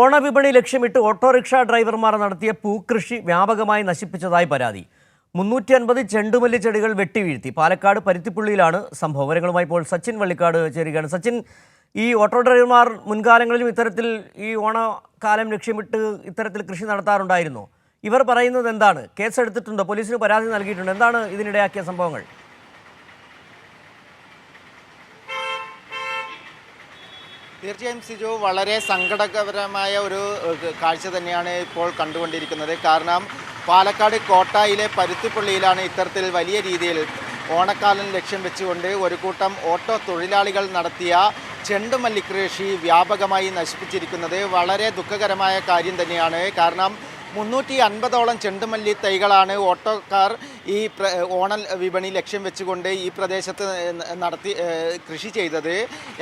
ഓണവിപണി ലക്ഷ്യമിട്ട് ഓട്ടോറിക്ഷ ഡ്രൈവർമാർ നടത്തിയ പൂക്കൃഷി വ്യാപകമായി നശിപ്പിച്ചതായി പരാതി. മുന്നൂറ്റി അൻപത് ചെണ്ടുമല്ലി ചെടികൾ വെട്ടിവീഴ്ത്തി. പാലക്കാട് പരുത്തിപ്പുള്ളിയിലാണ് സംഭവം. വിവരങ്ങളുമായി ഇപ്പോൾ സച്ചിൻ വള്ളിക്കാട് ചേരുകയാണ്. സച്ചിൻ ഈ ഓട്ടോ ഡ്രൈവർമാർ മുൻകാലങ്ങളിലും ഇത്തരത്തിൽ ഈ ഓണക്കാലം ലക്ഷ്യമിട്ട് ഇത്തരത്തിൽ കൃഷി നടത്താറുണ്ടായിരുന്നു. ഇവർ പറയുന്നത് എന്താണ്? കേസെടുത്തിട്ടുണ്ടോ? പോലീസിന് പരാതി നൽകിയിട്ടുണ്ട്. എന്താണ് ഇതിനിടയാക്കിയ സംഭവങ്ങൾ? തീർച്ചയായും സിജു വളരെ സങ്കടകരമായ ഒരു കാഴ്ച തന്നെയാണ് ഇപ്പോൾ കണ്ടുകൊണ്ടിരിക്കുന്നത്. കാരണം പാലക്കാട് കോട്ടായിലെ പരുത്തിപ്പള്ളിയിലാണ് ഇത്തരത്തിൽ വലിയ രീതിയിൽ ഓണക്കാലം ലക്ഷ്യം വെച്ചുകൊണ്ട് ഒരു കൂട്ടം ഓട്ടോ തൊഴിലാളികൾ നടത്തിയ ചെണ്ടുമല്ലി കൃഷി വ്യാപകമായി നശിപ്പിച്ചിരിക്കുന്നത് വളരെ ദുഃഖകരമായ കാര്യം തന്നെയാണ്. കാരണം മുന്നൂറ്റി അൻപതോളം ചെണ്ടുമല്ലി തൈകളാണ് ഓട്ടോക്കാർ ഈ ഓണൽ ഓണ വിപണി ലക്ഷ്യം വെച്ചുകൊണ്ട് ഈ പ്രദേശത്ത് നടത്തി കൃഷി ചെയ്തത്.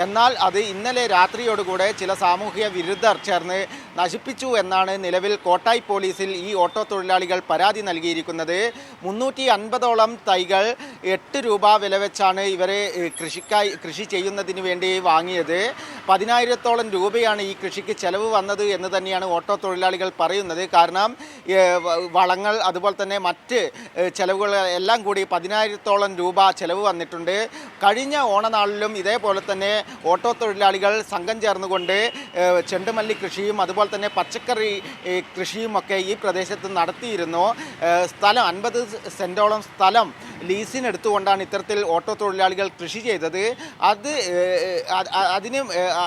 എന്നാൽ അത് ഇന്നലെ രാത്രിയോടുകൂടെ ചില സാമൂഹിക വിരുദ്ധർ ചേർന്ന് നശിപ്പിച്ചു എന്നാണ് നിലവിൽ കോട്ടായി പോലീസിൽ ഈ ഓട്ടോ തൊഴിലാളികൾ പരാതി നൽകിയിരിക്കുന്നത്. മുന്നൂറ്റി അൻപതോളം തൈകൾ എട്ട് രൂപ വില വെച്ചാണ് ഇവരെ കൃഷിക്കായി കൃഷി ചെയ്യുന്നതിന് വേണ്ടി വാങ്ങിയത്. പതിനായിരത്തോളം രൂപയാണ് ഈ കൃഷിക്ക് ചെലവ് വന്നത് എന്ന് തന്നെയാണ് ഓട്ടോ തൊഴിലാളികൾ പറയുന്നത്. കാരണം വളങ്ങൾ അതുപോലെ തന്നെ മറ്റ് ഏഹ്, ചെലവുകൾ എല്ലാം കൂടി പതിനായിരത്തോളം രൂപ ചെലവ് വന്നിട്ടുണ്ട്. കഴിഞ്ഞ ഓണനാളിലും ഇതേപോലെ തന്നെ ഓട്ടോ തൊഴിലാളികൾ സംഘം ചേർന്നുകൊണ്ട് ചെണ്ടുമല്ലി കൃഷിയും അതുപോലെ തന്നെ പച്ചക്കറി കൃഷിയും കൃഷിയുമൊക്കെ ഈ പ്രദേശത്ത് നടത്തിയിരുന്നു. സ്ഥലം അൻപത് സെന്റോളം സ്ഥലം ലീസിനെടുത്തുകൊണ്ടാണ് ഇത്തരത്തിൽ ഓട്ടോ തൊഴിലാളികൾ കൃഷി ചെയ്തത്. അത് അതിന്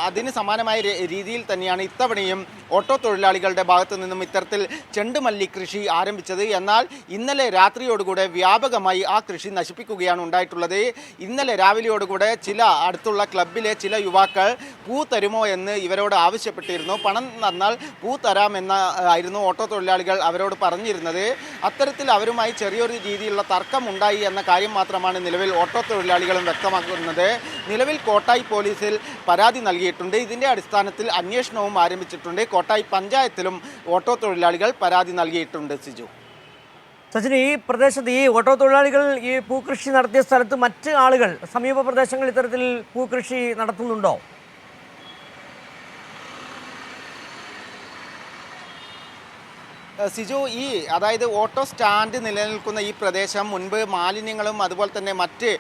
അതിന് സമാനമായ രീതിയിൽ തന്നെയാണ് ഇത്തവണയും ഓട്ടോ തൊഴിലാളികളുടെ ഭാഗത്തു നിന്നും ഇത്തരത്തിൽ ചെണ്ടുമല്ലി കൃഷി ആരംഭിച്ചത്. എന്നാൽ ഇന്നലെ രാത്രിയോടുകൂടെ വ്യാപകമായി ആ കൃഷി നശിപ്പിക്കുകയാണ് ഉണ്ടായിട്ടുള്ളത്. ഇന്നലെ രാവിലെയോടുകൂടെ ചില അടുത്തുള്ള ക്ലബിലെ ചില യുവാക്കൾ പൂ തരുമോ എന്ന് ഇവരോട് ആവശ്യപ്പെട്ടിരുന്നു. പണം തന്നാൽ പൂ തരാമെന്ന ആയിരുന്നു ഓട്ടോ തൊഴിലാളികൾ അവരോട് പറഞ്ഞിരുന്നത്. അത്തരത്തിൽ അവരുമായി ചെറിയൊരു രീതിയിലുള്ള തർക്കം ഉണ്ടായി എന്ന കാര്യം മാത്രമാണ് നിലവിൽ ഓട്ടോ തൊഴിലാളികളും വ്യക്തമാക്കുന്നത്. നിലവിൽ കോട്ടായി പോലീസിൽ പരാതി നൽകിയിട്ടുണ്ട്. ഇതിന്റെ അടിസ്ഥാനത്തിൽ അന്വേഷണവും ആരംഭിച്ചിട്ടുണ്ട്. കോട്ടായി പഞ്ചായത്തിലും ഓട്ടോ തൊഴിലാളികൾ പരാതി നൽകിയിട്ടുണ്ട്. സിജു. സച്ചിൻ ഈ പ്രദേശത്ത് ഈ ഓട്ടോ തൊഴിലാളികൾ ഈ പൂക്കൃഷി നടത്തിയ സ്ഥലത്ത് മറ്റ് ആളുകൾ സമീപ പ്രദേശങ്ങളിൽ ഇത്തരത്തിൽ പൂക്കൃഷി നടത്തുന്നുണ്ടോ? സിജു ഈ അതായത് ഓട്ടോ സ്റ്റാൻഡ് നിലനിൽക്കുന്ന ഈ പ്രദേശം മുൻപ് മാലിന്യങ്ങളും അതുപോലെ തന്നെ മറ്റ്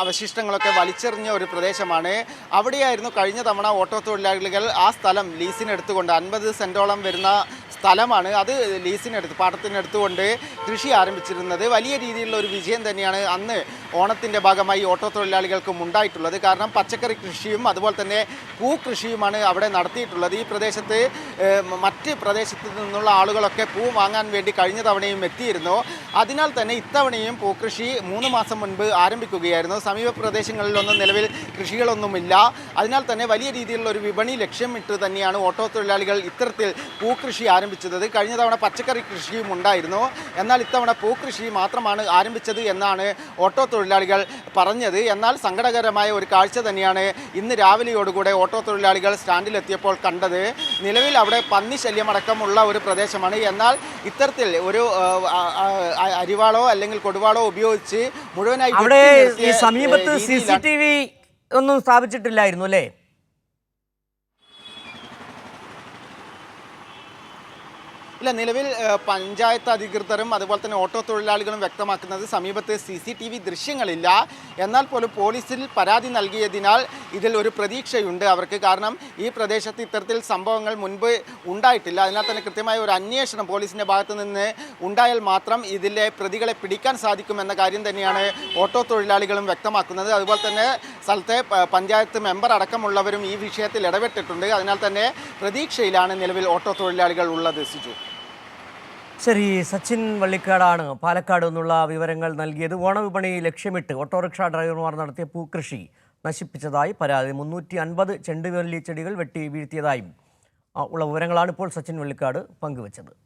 അവശിഷ്ടങ്ങളൊക്കെ വലിച്ചെറിഞ്ഞ ഒരു പ്രദേശമാണ്. അവിടെയായിരുന്നു കഴിഞ്ഞ തവണ ഓട്ടോ തൊഴിലാളികൾ ആ സ്ഥലം ലീസിനെടുത്തുകൊണ്ട് അൻപത് സെന്റോളം വരുന്ന സ്ഥലമാണ്. അത് ലീസിനെടുത്ത് പാട്ടത്തിനെടുത്തുകൊണ്ട് കൃഷി ആരംഭിച്ചിരുന്നത്. വലിയ രീതിയിലുള്ള ഒരു വിജയം തന്നെയാണ് അന്ന് ഓണത്തിന്റെ ഭാഗമായി ഓട്ടോ തൊഴിലാളികൾക്കും ഉണ്ടായിട്ടുള്ളത്. കാരണം പച്ചക്കറി കൃഷിയും അതുപോലെ തന്നെ പൂ കൃഷിയുമാണ് അവിടെ നടത്തിയിട്ടുള്ളത്. ഈ പ്രദേശത്ത് മറ്റ് പ്രദേശത്ത് നിന്നുള്ള ആളുകളൊക്കെ പൂ വാങ്ങാൻ വേണ്ടി കഴിഞ്ഞ തവണയും എത്തിയിരുന്നു. അതിനാൽ തന്നെ ഇത്തവണയും പൂക്കൃഷി മൂന്ന് മാസം മുൻപ് ആരംഭിക്കുകയായിരുന്നു. സമീപ പ്രദേശങ്ങളിലൊന്നും നിലവിൽ കൃഷികളൊന്നുമില്ല. അതിനാൽ തന്നെ വലിയ രീതിയിലുള്ള ഒരു വിപണി ലക്ഷ്യമിട്ട് തന്നെയാണ് ഓട്ടോ തൊഴിലാളികൾ ഇത്തരത്തിൽ പൂക്കൃഷി ആരംഭിച്ചത്. കഴിഞ്ഞ തവണ പച്ചക്കറി കൃഷിയും ഉണ്ടായിരുന്നു. എന്നാൽ ഇത്തവണ പൂക്കൃഷി മാത്രമാണ് ആരംഭിച്ചത് എന്നാണ് ഓട്ടോ തൊഴിലാളികൾ പറഞ്ഞത്. എന്നാൽ സങ്കടകരമായ ഒരു കാഴ്ച തന്നെയാണ് ഇന്ന് രാവിലെയോടുകൂടെ ഓട്ടോ തൊഴിലാളികൾ സ്റ്റാൻഡിലെത്തിയപ്പോൾ കണ്ടത്. നിലവിൽ അവിടെ പന്നി ശല്യമടക്കമുള്ള ഒരു പ്രദേശമാണ്. എന്നാൽ ഇത്തരത്തിൽ ഒരു അരിവാളോ അല്ലെങ്കിൽ കൊടുവാളോ ഉപയോഗിച്ച് മുഴുവനായി അവിടെ സമീപത്ത് സി സി ടി വി ഒന്നും സ്ഥാപിച്ചിട്ടില്ലായിരുന്നു അല്ലേ? ഇല്ല നിലവിൽ പഞ്ചായത്ത് അധികൃതരും അതുപോലെ തന്നെ ഓട്ടോ തൊഴിലാളികളും വ്യക്തമാക്കുന്നത് സമീപത്ത് സി സി ടി വി ദൃശ്യങ്ങളില്ല. എന്നാൽ പോലും പോലീസിൽ പരാതി നൽകിയതിനാൽ ഇതിൽ ഒരു പ്രതീക്ഷയുണ്ട് അവർക്ക്. കാരണം ഈ പ്രദേശത്ത് ഇത്തരത്തിൽ സംഭവങ്ങൾ മുൻപ് ഉണ്ടായിട്ടില്ല. അതിനാൽ തന്നെ കൃത്യമായ ഒരു അന്വേഷണം പോലീസിന്റെ ഭാഗത്ത് നിന്ന് ഉണ്ടായാൽ മാത്രം ഇതിലെ പ്രതികളെ പിടിക്കാൻ സാധിക്കുമെന്ന കാര്യം തന്നെയാണ് ഓട്ടോ തൊഴിലാളികളും വ്യക്തമാക്കുന്നത്. അതുപോലെ തന്നെ സ്ഥലത്തെ പഞ്ചായത്ത് മെമ്പർ അടക്കമുള്ളവരും ഈ വിഷയത്തിൽ ഇടപെട്ടിട്ടുണ്ട്. അതിനാൽ തന്നെ പ്രതീക്ഷയിലാണ് നിലവിൽ ഓട്ടോ തൊഴിലാളികൾ ഉള്ളത് സിജു. ശരി സച്ചിൻ വള്ളിക്കാടാണ് പാലക്കാട് നിന്നുള്ള വിവരങ്ങൾ നൽകിയത്. ഓണവിപണി ലക്ഷ്യമിട്ട് ഓട്ടോറിക്ഷ ഡ്രൈവർമാർ നടത്തിയ പൂക്കൃഷി നശിപ്പിച്ചതായി പരാതി. മുന്നൂറ്റി അൻപത് ചെണ്ടുവല്ലി ചെടികൾ വെട്ടി വീഴ്ത്തിയതായും ഉള്ള വിവരങ്ങളാണ് ഇപ്പോൾ സച്ചിൻ വള്ളിക്കാട് പങ്കുവച്ചത്.